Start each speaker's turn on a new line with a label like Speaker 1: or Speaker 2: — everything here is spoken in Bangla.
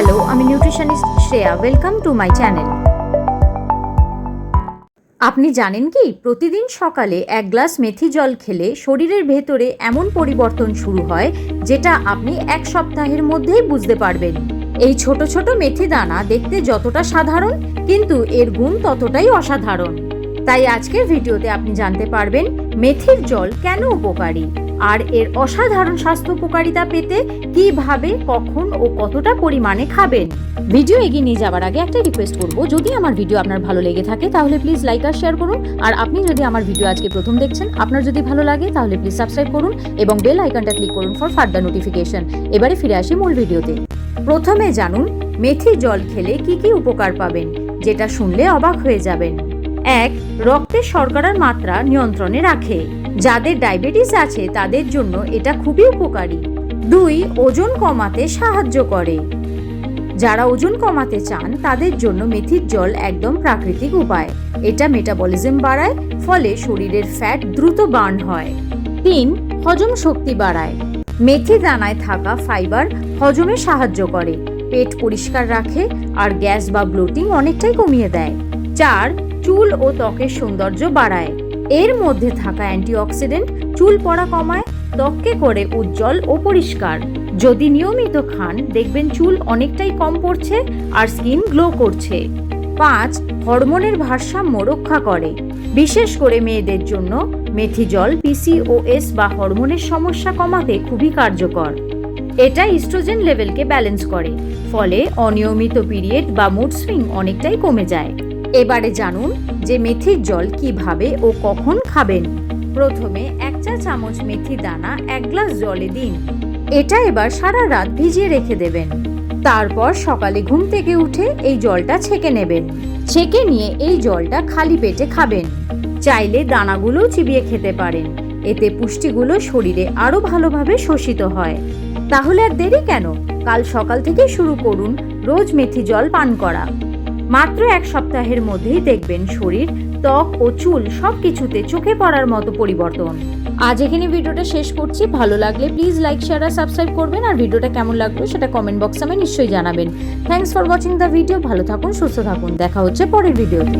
Speaker 1: হ্যালো, আমি nutritionist Shreya. Welcome to my channel আপনি জানেন কি, প্রতিদিন সকালে এক গ্লাস মেথি জল খেলে শরীরের ভেতরে এমন পরিবর্তন শুরু হয়, যেটা আপনি এক সপ্তাহের মধ্যেই বুঝতে পারবেন। এই ছোট ছোট মেথি দানা দেখতে যতটা সাধারণ, কিন্তু এর গুণ ততটাই অসাধারণ। তাই আজকের ভিডিওতে আপনি জানতে পারবেন, মেথির জল কেন উপকারী। আর এর অসাধারণ স্বাস্থ্য উপকারিতা পেতে কীভাবে, কখন ও কতটা পরিমাণে খাবেন? ভিডিও এগিয়ে নিয়ে যাওয়ার আগে একটা রিকোয়েস্ট করব। যদি আমার ভিডিও আপনার ভালো লেগে থাকে, তাহলে প্লিজ লাইক আর শেয়ার করুন। আর আপনি যদি আমার ভিডিও আজকে প্রথম দেখছেন, আপনার যদি ভালো লাগে, তাহলে প্লিজ সাবস্ক্রাইব করুন এবং বেল আইকনটা ক্লিক করুন ফর ফার্দার নোটিফিকেশন এবারে ফিরে আসি মূল ভিডিওতে প্রথমে জানুন, মেথি জল খেলে কি কি উপকার পাবেন, যেটা শুনলে অবাক হয়ে যাবেন। এক, রক্তে শর্করার মাত্রা নিয়ন্ত্রণে রাখে। যাদের ডায়াবেটিস আছে তাদের জন্য এটা খুবই উপকারী। দুই, ওজন কমাতে সাহায্য করে। যারা ওজন কমাতে চান, তাদের জন্য মেথির জল একদম প্রাকৃতিক উপায়। এটা মেটাবলিজম বাড়ায়, ফলে শরীরের ফ্যাট দ্রুত বার্ন হয়। তিন, হজম শক্তি বাড়ায়। মেথি দানায় থাকা ফাইবার হজমে সাহায্য করে, পেট পরিষ্কার রাখে, আর গ্যাস বা ব্লোটিং অনেকটাই কমিয়ে দেয়। চার, চুল ও ত্বকের সৌন্দর্য বাড়ায়। এর মধ্যে থাকা অ্যান্টিঅক্সিডেন্ট চুল পড়া কমায়, ত্বককে করে উজ্জ্বল ও পরিষ্কার। যদি নিয়মিত খান, দেখবেন চুল অনেকটাই কম পড়ছে আর স্কিন গ্লো করছে। পাঁচ, হরমোনের ভারসাম্য রক্ষা করে। বিশেষ করে মেয়েদের জন্য মেথি জল পিসিওএস বা হরমোনের সমস্যা কমাতে খুবই কার্যকর। এটা ইস্ট্রোজেন লেভেলকে ব্যালেন্স করে, ফলে অনিয়মিত পিরিয়ড বা মুড সুইং অনেকটাই কমে যায়। এবারে জানুন যে মেথির জল কীভাবে ও কখন খাবেন। প্রথমে এক চা চামচ মেথি দানা এক গ্লাস জলে দিন। এটা এবার সারা রাত ভিজিয়ে রেখে দেবেন। তারপর সকালে ঘুম থেকে উঠে এই জলটা ছেঁকে নেবেন। ছেঁকে নিয়ে এই জলটা খালি পেটে খাবেন। চাইলে দানাগুলোও চিবিয়ে খেতে পারেন। এতে পুষ্টিগুলো শরীরে আরও ভালোভাবে শোষিত হয়। তাহলে আর দেরি কেন? কাল সকাল থেকে শুরু করুন রোজ মেথি জল পান করা। মাত্র এক সপ্তাহের মধ্যেই দেখবেন শরীর, ত্বক ও চুল সব কিছুতে চোখে পড়ার মতো পরিবর্তন। আজ এখানে ভিডিওটা শেষ করছি। ভালো লাগলে প্লিজ লাইক শেয়ার আর সাবস্ক্রাইব করবেন। আর ভিডিওটা কেমন লাগল সেটা কমেন্ট বক্সে আমায় নিশ্চয়ই জানাবেন। Thanks for watching the video ভালো থাকুন, সুস্থ থাকুন। দেখা হচ্ছে পরের ভিডিওতে